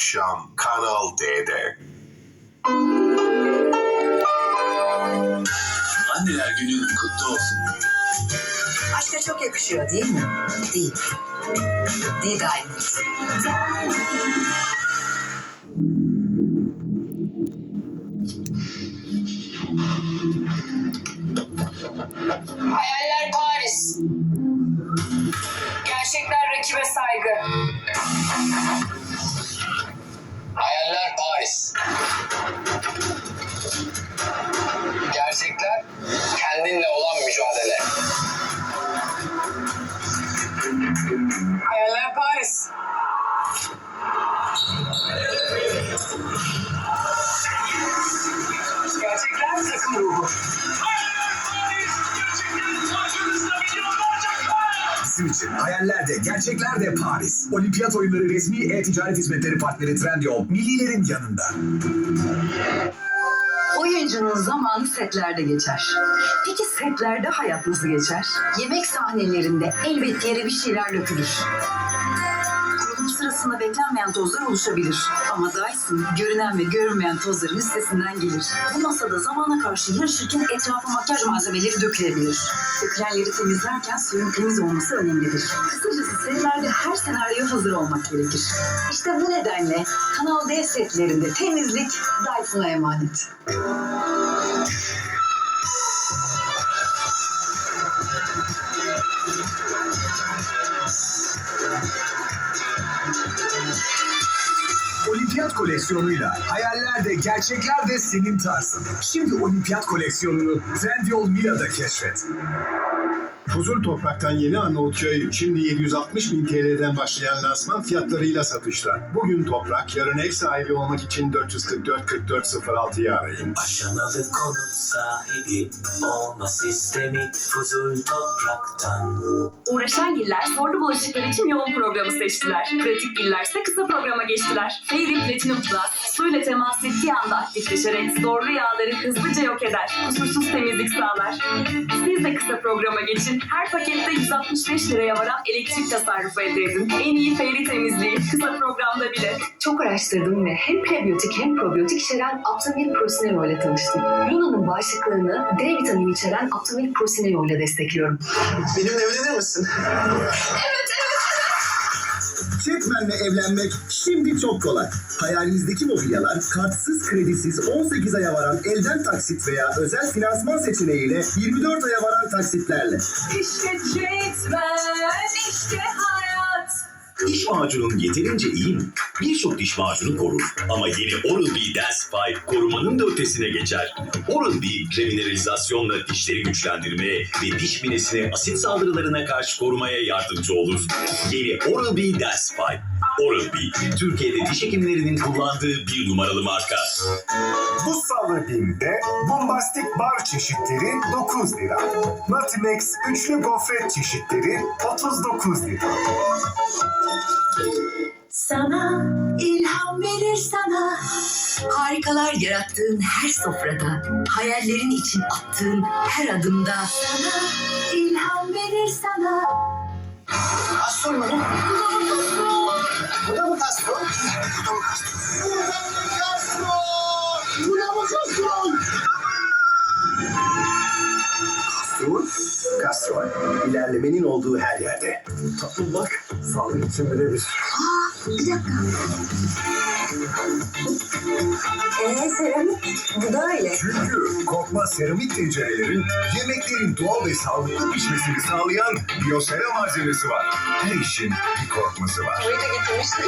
akşam Kanal D'de. Anneler günün kutlu olsun. Aşka çok yakışıyor değil mi? Değil. Değil Diamond. Hayaller Paris. Gerçekler takım ruhu. Bizim için hayaller de gerçekler de Paris. Olimpiyat oyunları resmi e-ticaret hizmetleri partneri Trendyol millilerin yanında. Oyuncunun zamanı setlerde geçer. Peki setlerde hayat nasıl geçer? Yemek sahnelerinde elbet yere bir şeyler dökülür. Sırasında beklenmeyen tozlar oluşabilir. Ama Dyson görünen ve görünmeyen tozların üstesinden gelir. Bu masada zamana karşı yarışırken etrafa makyaj malzemeleri dökülebilir. Dökülenleri temizlerken suyun temiz olması önemlidir. Kısacası setlerde her senaryo hazır olmak gerekir. İşte bu nedenle Kanal D setlerinde temizlik Dyson'a emanet. Olimpiyat koleksiyonuyla hayaller de gerçekler de senin tarzın. Şimdi olimpiyat koleksiyonunu Trendyol Mila'da keşfet. Huzur Toprak'tan yeni Arnavutköy şimdi 760 bin TL'den başlayan lansman fiyatlarıyla satışta. Bugün Toprak, yarın ev sahibi olmak için 444 44 06'yı arayın. Aşamalı konut sahibi olma sistemi Fuzul topraktan Uğraşan giller zorlu bulaşıklar için yoğun programı seçtiler. Pratik gillerse kısa programa geçtiler. Fairy Platinum Plus suyla temas ettiği anda aktifleşerek zorlu yağları hızlıca yok eder. Kusursuz temizlik sağlar. Siz de kısa programa geçin. Her pakette 165 liraya varan elektrik tasarrufu elde edin. En iyi Fairy temizliği kısa programda bile. Çok araştırdım ve hem prebiyotik hem probiyotik içeren Aptamil Prosinero ile tanıştım. Luna'nın bağışıklığını D vitamini içeren Aptamil Prosinero ile destekliyorum. Benimle evlenir misin? Çekmenle evlenmek şimdi çok kolay. Hayalinizdeki mobilyalar kartsız kredisiz 18 aya varan elden taksit veya özel finansman seçeneğiyle 24 aya varan taksitlerle. İşte Jetman, işte hayat. Diş macunun yeterince iyi mi? Birçok diş macunu korur. Ama yeni Oral-B Densify korumanın da ötesine geçer. Oral-B remineralizasyonla dişleri güçlendirmeye ve diş minesine asit saldırılarına karşı korumaya yardımcı olur. Yeni Oral-B Densify. Oral-B, Türkiye'de diş hekimlerinin kullandığı bir numaralı marka. Bu salı BİM'de bombastik bar çeşitleri 9 lira. Natimex üçlü gofret çeşitleri 39 lira. Sana ilham verir sana. Harikalar yarattığın her sofrada, hayallerin için attığın her adımda sana ilham verir sana. Kastor mu? Kastrol. İlerlemenin olduğu her yerde. Tatlım bak, sağlık için birebir. Bir dakika. Ee seramik, bu da öyle. Çünkü kokma seramik tencerelerin yemeklerin doğal ve sağlıklı pişmesini sağlayan biyosera malzemesi var. Her işin bir korkması var. Burayı da getirmiştim.